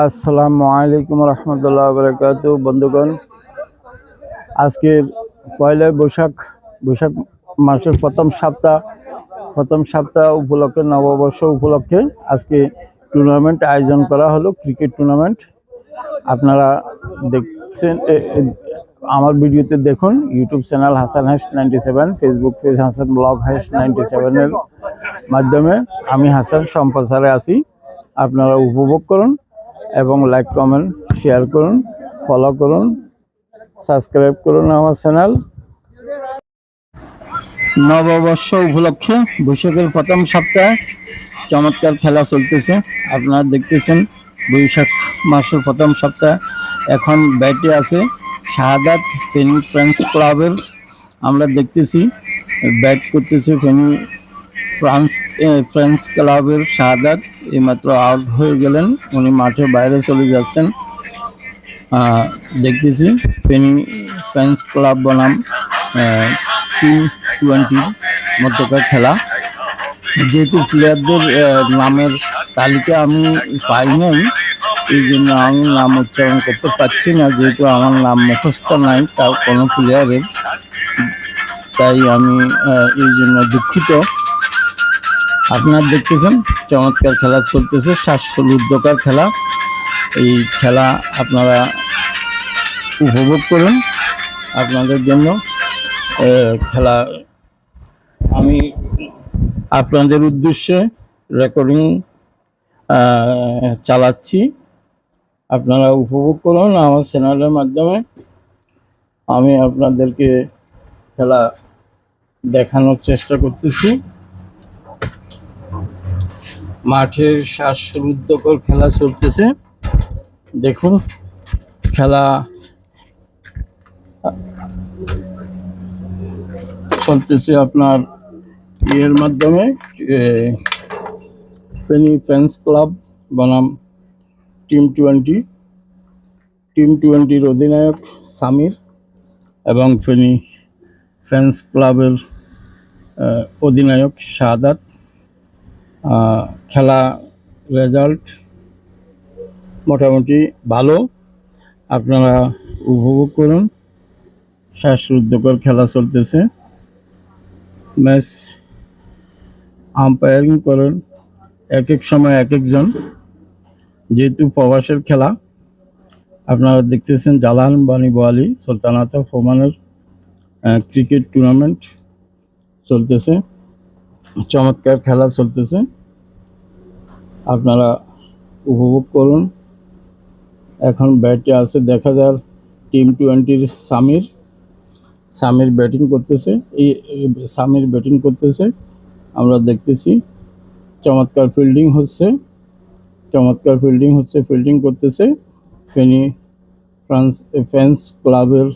আসসালামু আলাইকুম রহমতুল্লাহ বরকাত। বন্ধুগণ, আজকের পয়লা বৈশাখ বৈশাখ মাসের প্রথম সপ্তাহ প্রথম সপ্তাহ উপলক্ষে, নববর্ষ উপলক্ষে আজকে টুর্নামেন্ট আয়োজন করা হলো ক্রিকেট টুর্নামেন্ট আপনারা দেখছেন আমার ভিডিওতে দেখুন ইউটিউব চ্যানেল হাসান হাস ninety seven Facebook page Hasan blog হাস নাইনটি সেভেনের মাধ্যমে আমি হাসান সম্প্রচারে আছি। আপনারা উপভোগ করুন এবং লাইক কমেন্ট শেয়ার করুন ফলো করুন সাবস্ক্রাইব করুন আমার চ্যানেল নববর্ষ উপলক্ষে বৈশাখের প্রথম সপ্তাহে চমৎকার খেলা চলতেছে। আপনারা দেখতেছেন বৈশাখ মাসের প্রথম সপ্তাহে এখন ব্যাটে আছে শাহাদাত ফেনী ফ্রেন্ডস ক্লাবের। আমরা দেখতেছি, ব্যাট করতেছে ফেনী ফ্রান্স এ, ফ্রেন্ডস ক্লাবের শাহাদাত এইমাত্র আউট হয়ে গেলেন। উনি মাঠের বাইরে চলে যাচ্ছেন। দেখতেছি ফেনী ফ্রেন্ডস ক্লাব বনাম টিম টোয়েন্টির মধ্যকার খেলা। যেহেতু প্লেয়ারদের নামের তালিকা আমি পাই নাই এই জন্য আমি নাম উচ্চারণ করতে পারছি না। যেহেতু আমার নাম মুখস্থ নাই তার কোনো প্লেয়ারের তাই আমি এই জন্য দুঃখিত। আপনারা দেখতেছেন, চমৎকার খেলা চলতেছে শ্বাসরুদ্ধকার খেলা। এই খেলা আপনারা উপভোগ করুন আপনাদের জন্য। খেলা আমি আপনাদের উদ্দেশ্যে রেকর্ডিং চালাচ্ছি। আপনারা উপভোগ করুন আমার চ্যানেলের মাধ্যমে। আমি আপনাদেরকে খেলা দেখানোর চেষ্টা করতেছি। মাঠের শ্বাসরুদ্ধকর খেলা চলতেছে। দেখুন খেলা চলতেছে আপনার ইয়ের মাধ্যমে এ, ফেনী ফ্রেন্স ক্লাব বনাম টিম টোয়েন্টি টিম টোয়েন্টির অধিনায়ক সামির এবং ফেনী ফ্রেন্স ক্লাবের অধিনায়ক আহ, খেলা রেজাল্ট মোটামুটি ভালো। আপনারা উপভোগ করুন। শ্বাসরুদ্ধকর খেলা চলতেছে। ম্যাচ আম্পায়ারিং করেন। এক এক সময় এক একজন যেহেতু প্রবাসের খেলা, আপনারা দেখতেছেন জালান বানি বোয়ালি, সুলতানাতা ফোমানের ক্রিকেট টুর্নামেন্ট চলতেছে। চমৎকার খেলা চলতেছে। আপনারা উপভোগ করুন। এখন ব্যাটে আছে, দেখা যার টিম টোয়েন্টির সামির। সামির ব্যাটিং করতেছে। এই, সামির ব্যাটিং করতেছে। আমরা দেখতেছি, চমৎকার ফিল্ডিং হচ্ছে। চমৎকার ফিল্ডিং হচ্ছে, ফিল্ডিং করতেছে। ফেনি ফ্রান্স, ফ্যান্স ক্লাবের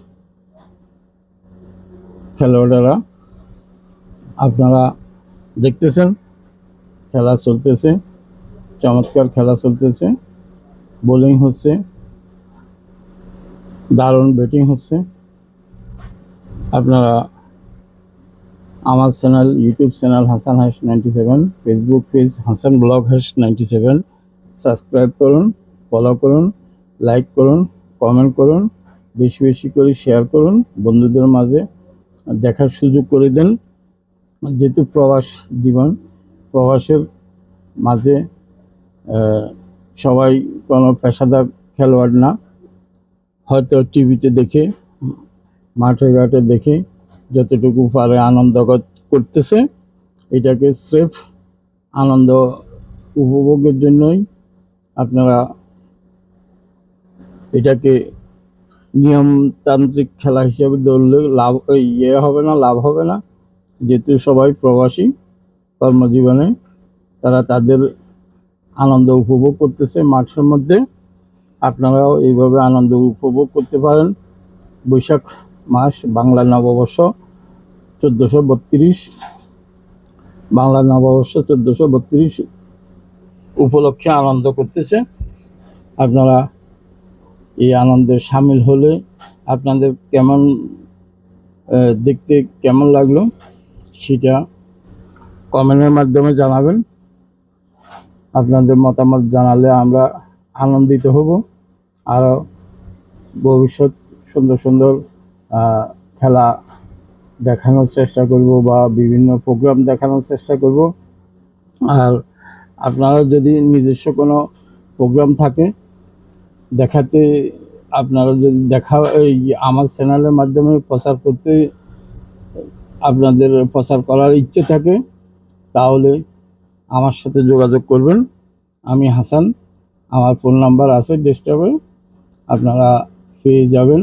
খেলোয়াড়েরা। আপনারা দেখতেছেন? খেলা চলতেছে। চমৎকার খেলা চলতেছে। বোলিং হচ্ছে। দারুণ ব্যাটিং হচ্ছে। আপনারা আমার চ্যানেল ইউটিউব চ্যানেল হাসান হাস ninety seven Facebook page Hasan blog হাস নাইনটি সেভেন সাবস্ক্রাইব করুন ফলো করুন লাইক করুন কমেন্ট করুন, বেশি বেশি করে শেয়ার করুন, বন্ধুদের মাঝে দেখার সুযোগ করে দেন। যেহেতু প্রবাস জীবন, প্রবাসের মাঝে সবাই কোনো পেশাদার খেলোয়াড় না। হয়তো টিভিতে দেখে মাঠে ঘাটে দেখে যতটুকু পারে আনন্দ করতেছে। এটাকে স্রেফ আনন্দ উপভোগের জন্যই আপনারা এটাকে নিয়মতান্ত্রিক খেলা হিসেবে ধরলে লাভ ইয়ে হবে না, লাভ হবে না। যেহেতু সবাই প্রবাসী, কর্মজীবনে তারা তাদের আনন্দ উপভোগ করতেছে। মাঠের মধ্যে আপনারাও এইভাবে আনন্দ উপভোগ করতে পারেন। বৈশাখ মাস, বাংলা নববর্ষ চোদ্দোশো বত্রিশ। বাংলা নববর্ষ চোদ্দোশো বত্রিশ উপলক্ষে আনন্দ করতেছে। আপনারা এই আনন্দে সামিল হলে আপনাদের কেমন দেখতে কেমন লাগল? সেটা কমেন্টের মাধ্যমে জানাবেন। আপনাদের মতামত জানালে আমরা আনন্দিত হব। আরও ভবিষ্যৎ সুন্দর সুন্দর খেলা দেখানোর চেষ্টা করব বা বিভিন্ন প্রোগ্রাম দেখানোর চেষ্টা করব। আর আপনারা যদি নিজস্ব কোনো প্রোগ্রাম থাকে, দেখাতে আপনারা যদি দেখা, এই আমার চ্যানেলের মাধ্যমে প্রচার করতে আপনাদের প্রচার করার ইচ্ছে থাকে, তাহলে আমার সাথে যোগাযোগ করবেন। আমি হাসান, আমার ফোন নাম্বার আছে ডেস্কটপে, আপনারা পেয়ে যাবেন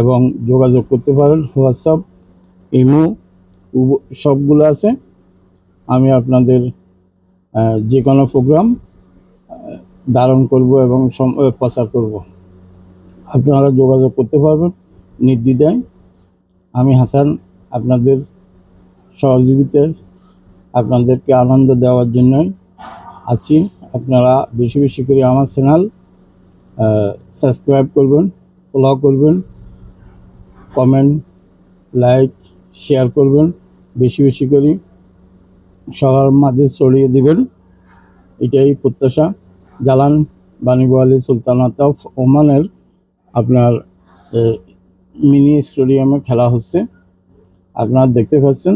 এবং যোগাযোগ করতে পারেন। হোয়াটসঅ্যাপ, ইমো সবগুলো আছে। আমি আপনাদের যে কোনো প্রোগ্রাম ধারণ করব এবং প্রচার করব। আপনারা যোগাযোগ করতে পারবেন নির্দ্বিধায়। আমি হাসান আপনাদের সহযোগিতায় আপনাদেরকে আনন্দ দেওয়ার জন্যই আছি। আপনারা বেশি বেশি করে আমার চ্যানেল সাবস্ক্রাইব করবেন, ফলো করবেন, কমেন্ট, লাইক, শেয়ার করবেন, বেশি বেশি করে সবার মাঝে ছড়িয়ে দিবেন। এটাই প্রত্যাশা। জালান বাণীবয়ালী সুলতানাত অফ ওমানের আপনার মিনি স্টেডিয়ামে খেলা হচ্ছে। আপনারা দেখতে পাচ্ছেন,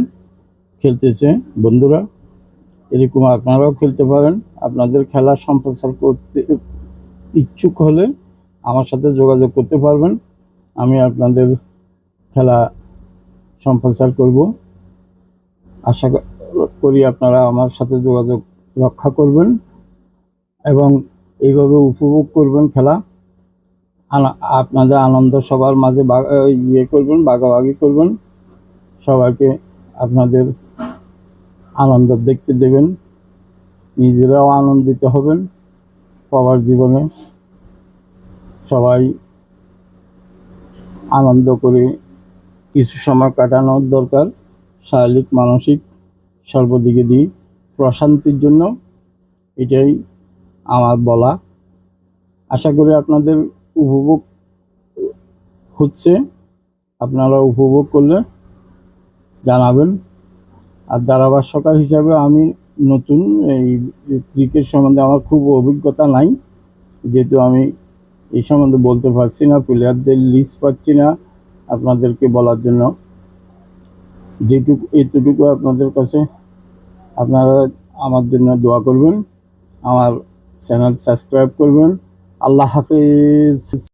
খেলতেছে বন্ধুরা। এরকম আপনারাও খেলতে পারেন। আপনাদের খেলা সম্প্রচার করতে ইচ্ছুক হলে আমার সাথে যোগাযোগ করতে পারবেন। আমি আপনাদের খেলা সম্প্রচার করব। আশা করি আপনারা আমার সাথে যোগাযোগ রক্ষা করবেন এবং এইভাবে উপভোগ করবেন খেলা। আপনাদের আনন্দ সবার মাঝে ইয়ে করবেন, ভাগাভাগি করবেন। সবাইকে আপনাদের আনন্দ দেখতে দেবেন। নিজেরাও আনন্দিত হবেন। সবার জীবনে সবাই আনন্দ করে কিছু সময় কাটানোর দরকার। শারীরিক, মানসিক সর্বদিকে দিয়ে প্রশান্তির জন্য এটাই আমার বলা। আশা করি আপনাদের উপভোগ হচ্ছে। আপনারা উপভোগ করলে জানাবেন। আর ধারাভাষ্যকার হিসাবে আমি নতুন, এই ক্রিকেট সম্বন্ধে আমার খুব অভিজ্ঞতা নাই। যেহেতু আমি এই সম্বন্ধে বলতে পারছি না, প্লেয়ারদের লিস্ট পাচ্ছি না আপনাদেরকে বলার জন্য। যেটুকু, এতটুকু আপনাদের কাছে আপনারা আমার জন্য দোয়া করবেন, আমার চ্যানেল সাবস্ক্রাইব করবেন। আল্লাহ হাফিজ।